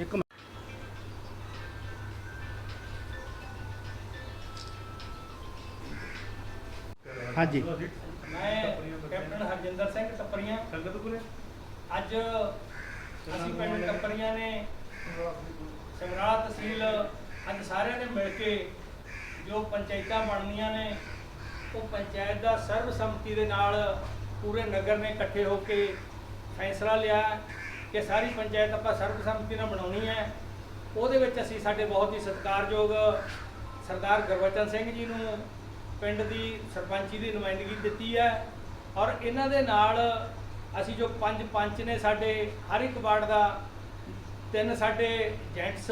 ਇੱਕ ਹਾਂਜੀ। ਮੈਂ ਕੈਪਟਨ ਹਰਜਿੰਦਰ ਸਿੰਘ ਟੱਪਰੀਆਂ। ਸੰਗਤਪੁਰੇ ਅੱਜ ਅਸੀਂ ਪਿੰਡ ਟੱਪਰੀਆਂ ਨੇ ਸਮਰਾਲਾ ਤਹਿਸੀਲ ਅੱਜ ਸਾਰਿਆਂ ਨੇ ਮਿਲ ਕੇ ਜੋ ਪੰਚਾਇਤਾਂ ਬਣਨੀਆਂ ਨੇ, ਉਹ ਪੰਚਾਇਤ ਦਾ ਸਰਬਸੰਮਤੀ ਦੇ ਨਾਲ ਪੂਰੇ ਨਗਰ ਨੇ ਇਕੱਠੇ ਹੋ ਕੇ ਫੈਸਲਾ ਲਿਆ ਕਿ ਸਾਰੀ ਪੰਚਾਇਤ ਆਪਾਂ ਸਰਬਸੰਮਤੀ ਨਾਲ ਬਣਾਉਣੀ ਹੈ। ਉਹਦੇ ਵਿੱਚ ਅਸੀਂ ਸਾਡੇ ਬਹੁਤ ਹੀ ਸਤਿਕਾਰਯੋਗ ਸਰਦਾਰ ਗੁਰਬਚਨ ਸਿੰਘ ਜੀ ਨੂੰ ਪਿੰਡ ਦੀ ਸਰਪੰਚੀ ਦੀ ਨੁਮਾਇੰਦਗੀ ਦਿੱਤੀ ਹੈ ਔਰ ਇਹਨਾਂ ਦੇ ਨਾਲ ਅਸੀਂ ਜੋ ਪੰਜ ਪੰਚ ਨੇ ਸਾਡੇ, ਹਰ ਇੱਕ ਵਾਰਡ ਦਾ ਤਿੰਨ ਸਾਡੇ ਜੈਂਟਸ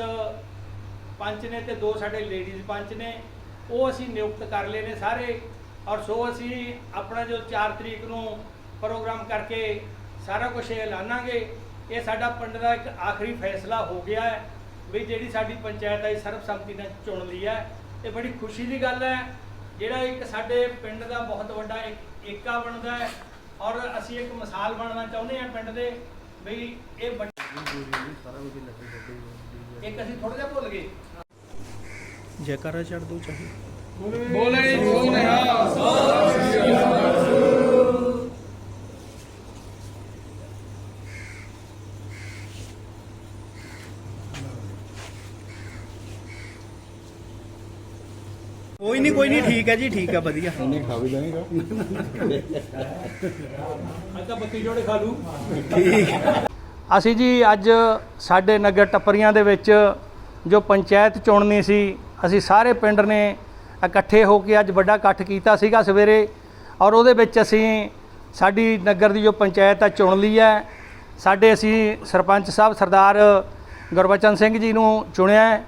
ਪੰਚ ਨੇ ਤੇ ਦੋ ਸਾਡੇ ਲੇਡੀਜ਼ ਪੰਚ ਨੇ। ਉਹ ਅਸੀਂ ਨਿਯੁਕਤ ਕਰ ਲਏ ਨੇ ਸਾਰੇ ਔਰ ਸੋ ਅਸੀਂ ਆਪਣਾ ਜੋ 4 ਤਰੀਕ ਨੂੰ ਪ੍ਰੋਗਰਾਮ ਕਰਕੇ ਸਾਰਾ ਕੁਝ ਐਲਾਨਾਂਗੇ। ਇਹ ਸਾਡਾ ਪਿੰਡ ਦਾ ਇੱਕ ਆਖਰੀ ਫੈਸਲਾ ਹੋ ਗਿਆ ਹੈ ਵੀ ਜਿਹੜੀ ਸਾਡੀ ਪੰਚਾਇਤ ਹੈ ਇਹ ਸਰਬਸੰਮਤੀ ਨਾਲ ਚੁਣ ਲਈ ਹੈ। ਇਹ ਬੜੀ ਖੁਸ਼ੀ ਦੀ ਗੱਲ ਹੈ। ਜਿਹੜਾ ਇੱਕ ਸਾਡੇ ਪਿੰਡ ਦਾ ਬਹੁਤ ਵੱਡਾ ਇੱਕ ਏਕਾ ਬਣਦਾ ਹੈ ਔਰ ਅਸੀਂ ਇੱਕ ਮਿਸਾਲ ਬਣਨਾ ਚਾਹੁੰਦੇ ਹਾਂ ਪਿੰਡ ਦੇ ਵੀ ਇਹ ਇੱਕ ਅਸੀਂ ਥੋੜਾ ਜਿਹਾ ਭੁੱਲ ਗਏ। ਜੈਕਾਰਾ ਛੱਡ ਦੋ ਚਾਹੇ। ਬੋਲੇ ਬੋਲੇ ਕੋਈ ਨਹੀਂ ਕੋਈ ਨਹੀਂ ਠੀਕ ਹੈ ਜੀ ਠੀਕ ਹੈ ਵਧੀਆ। ਅੱਜ ਤਾਂ ਬੱਤੀ ਜੋੜੇ ਖਾ ਲੂ ਠੀਕ ਅਸੀਂ ਜੀ ਅੱਜ ਸਾਡੇ ਨਗਰ ਟੱਪਰੀਆਂ ਦੇ ਵਿੱਚ ਜੋ ਪੰਚਾਇਤ ਚੁਣਨੀ ਸੀ ਅਸੀਂ ਸਾਰੇ ਪਿੰਡ ਨੇ ਇਕੱਠੇ ਹੋ ਕੇ ਅੱਜ ਵੱਡਾ ਇਕੱਠ ਕੀਤਾ ਸੀਗਾ ਸਵੇਰੇ ਔਰ ਉਹਦੇ ਵਿੱਚ ਅਸੀਂ ਸਾਡੀ ਨਗਰ ਦੀ ਜੋ ਪੰਚਾਇਤ ਆ, ਚੁਣ ਲਈ ਹੈ। ਸਾਡੇ ਅਸੀਂ ਸਰਪੰਚ ਸਾਹਿਬ ਸਰਦਾਰ ਗੁਰਬਚਨ ਸਿੰਘ ਜੀ ਨੂੰ ਚੁਣਿਆ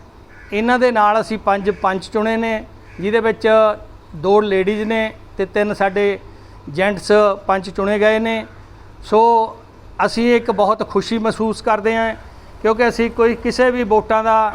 ਇਹਨਾਂ ਦੇ ਨਾਲ ਅਸੀਂ ਪੰਜ ਪੰਚ ਚੁਣੇ ਨੇ, ਜਿਹਦੇ ਵਿੱਚ ਦੋ ਲੇਡੀਜ਼ ਨੇ ਤੇ ਤਿੰਨ ਸਾਡੇ ਜੈਂਟਸ ਪੰਚ ਚੁਣੇ ਗਏ ਨੇ। ਸੋ ਅਸੀਂ ਇੱਕ ਬਹੁਤ ਖੁਸ਼ੀ ਮਹਿਸੂਸ ਕਰਦੇ ਹਾਂ, ਕਿਉਂਕਿ ਅਸੀਂ ਕੋਈ ਕਿਸੇ ਵੀ ਵੋਟਾਂ ਦਾ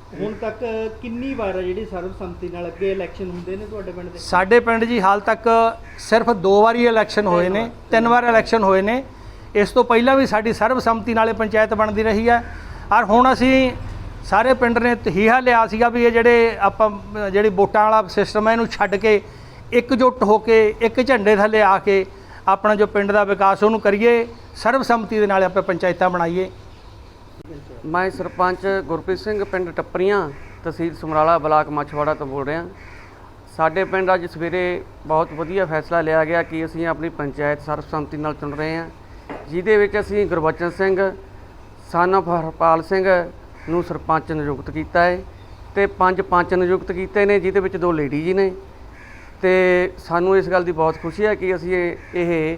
ਹੁਣ ਤੱਕ ਕਿੰਨੀ ਵਾਰ ਹੈ ਜਿਹੜੀ ਸਰਬਸੰਮਤੀ ਨਾਲ ਅੱਗੇ ਇਲੈਕਸ਼ਨ ਹੁੰਦੇ ਨੇ ਤੁਹਾਡੇ ਪਿੰਡ ਦੇ? ਸਾਡੇ ਪਿੰਡ ਜੀ ਹਾਲ ਤੱਕ ਸਿਰਫ ਦੋ ਵਾਰੀ ਇਲੈਕਸ਼ਨ ਹੋਏ ਨੇ, ਤਿੰਨ ਵਾਰ ਇਲੈਕਸ਼ਨ ਹੋਏ ਨੇ। ਇਸ ਤੋਂ ਪਹਿਲਾਂ ਵੀ ਸਾਡੀ ਸਰਬਸੰਮਤੀ ਨਾਲ ਇਹ ਪੰਚਾਇਤ ਬਣਦੀ ਰਹੀ ਹੈ। ਔਰ ਹੁਣ ਅਸੀਂ ਸਾਰੇ ਪਿੰਡ ਨੇ ਤਹੀਹਾ ਲਿਆ ਸੀਗਾ ਵੀ ਇਹ ਜਿਹੜੇ ਆਪਾਂ, ਜਿਹੜੀ ਵੋਟਾਂ ਵਾਲਾ ਸਿਸਟਮ ਹੈ ਇਹਨੂੰ ਛੱਡ ਕੇ ਇਕਜੁੱਟ ਹੋ ਕੇ, ਇੱਕ ਝੰਡੇ ਥੱਲੇ ਆ ਕੇ ਆਪਣਾ ਜੋ ਪਿੰਡ ਦਾ ਵਿਕਾਸ ਉਹਨੂੰ ਕਰੀਏ ਸਰਬਸੰਮਤੀ ਦੇ ਨਾਲ ਆਪਾਂ ਪੰਚਾਇਤਾਂ ਬਣਾਈਏ। ਮੈਂ ਸਰਪੰਚ ਗੁਰਪ੍ਰੀਤ ਸਿੰਘ, ਪਿੰਡ ਟੱਪਰੀਆਂ, ਤਹਿਸੀਲ ਸਮਰਾਲਾ, ਬਲਾਕ ਮਛਵਾੜਾ ਤੋਂ ਬੋਲ ਰਿਹਾ। ਸਾਡੇ ਪਿੰਡ ਅੱਜ ਸਵੇਰੇ ਬਹੁਤ ਵਧੀਆ ਫੈਸਲਾ ਲਿਆ ਗਿਆ ਕਿ ਅਸੀਂ ਆਪਣੀ ਪੰਚਾਇਤ ਸਰਬਸੰਮਤੀ ਨਾਲ ਚੁਣ ਰਹੇ ਹਾਂ, ਜਿਹਦੇ ਵਿੱਚ ਅਸੀਂ ਗੁਰਬਚਨ ਸਿੰਘ ਸਨ ਹਰਪਾਲ ਸਿੰਘ ਨੂੰ ਸਰਪੰਚ ਨਿਯੁਕਤ ਕੀਤਾ ਹੈ ਤੇ ਪੰਜ ਪੰਚ ਨਿਯੁਕਤ ਕੀਤੇ ਨੇ, ਜਿਹਦੇ ਵਿੱਚ ਦੋ ਲੇਡੀ ਜੀ ਨੇ। ਤੇ ਸਾਨੂੰ ਇਸ ਗੱਲ ਦੀ ਬਹੁਤ ਖੁਸ਼ੀ ਹੈ ਕਿ ਅਸੀਂ ਇਹ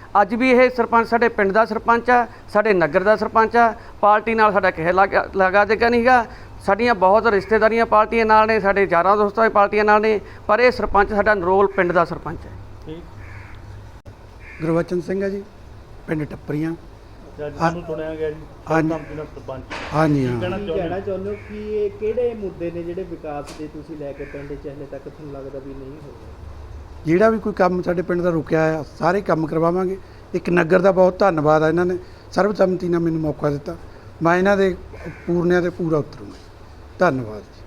ਅੱਜ ਵੀ ਇਹ ਸਰਪੰਚ ਸਾਡੇ ਪਿੰਡ ਦਾ ਸਰਪੰਚ ਆ ਸਾਡੇ ਨਗਰ ਦਾ ਸਰਪੰਚ ਆ ਪਾਰਟੀ ਨਾਲ ਸਾਡਾ ਕਿਸੇ ਲਗਾ ਦੇਗਾ ਨਹੀਂਗਾ ਸਾਡੀਆਂ ਬਹੁਤ ਰਿਸ਼ਤੇਦਾਰੀਆਂ ਪਾਰਟੀਆਂ ਨਾਲ ਨੇ ਸਾਡੇ ਯਾਰਾਂ ਦੋਸਤਾਂ ਦੀ ਪਾਰਟੀਆਂ ਨਾਲ ਨੇ ਪਰ ਇਹ ਸਰਪੰਚ ਸਾਡਾ ਨਰੋਲ ਪਿੰਡ ਦਾ ਸਰਪੰਚ ਹੈ। ਗੁਰਬਚਨ ਸਿੰਘ ਹੈ ਜੀ ਪਿੰਡ ਟੱਪਰੀਆਂ। ਜੱਜ ਨੂੰ ਚੁਣਿਆ ਗਿਆ ਜੀ ਹਾਂਜੀ। ਸਰਪੰਚ। ਹਾਂਜੀ ਹਾਂ। ਕਹਿਣਾ ਕਹਿਣਾ ਚਾਹੁੰਦੇ ਹੋ ਕਿ ਇਹ ਕਿਹੜੇ ਮੁੱਦੇ ਨੇ ਜਿਹੜੇ ਵਿਕਾਸ ਦੇ ਤੁਸੀਂ ਲੈ ਕੇ ਪਿੰਡ 'ਚ ਹਲੇ ਤੱਕ ਤੁਹਾਨੂੰ ਲੱਗਦਾ ਵੀ ਨਹੀਂ ਹੋਇਆ ਜਿਹੜਾ ਵੀ ਕੋਈ ਕੰਮ ਸਾਡੇ ਪਿੰਡ ਦਾ ਰੁਕਿਆ ਆ ਸਾਰੇ ਕੰਮ ਕਰਵਾਵਾਂਗੇ। ਇੱਕ ਨਗਰ ਦਾ ਬਹੁਤ ਧੰਨਵਾਦ ਆ ਇਹਨਾਂ ਨੇ। ਸਰਬਸੰਮਤੀ ਨਾਲ ਮੈਨੂੰ ਮੌਕਾ ਦਿੱਤਾ। ਮੈਂ ਇਹਨਾਂ ਦੇ ਪੂਰਨਿਆਂ ਤੇ ਪੂਰਾ ਉਤਰੂੰਗਾ। ਧੰਨਵਾਦ ਜੀ।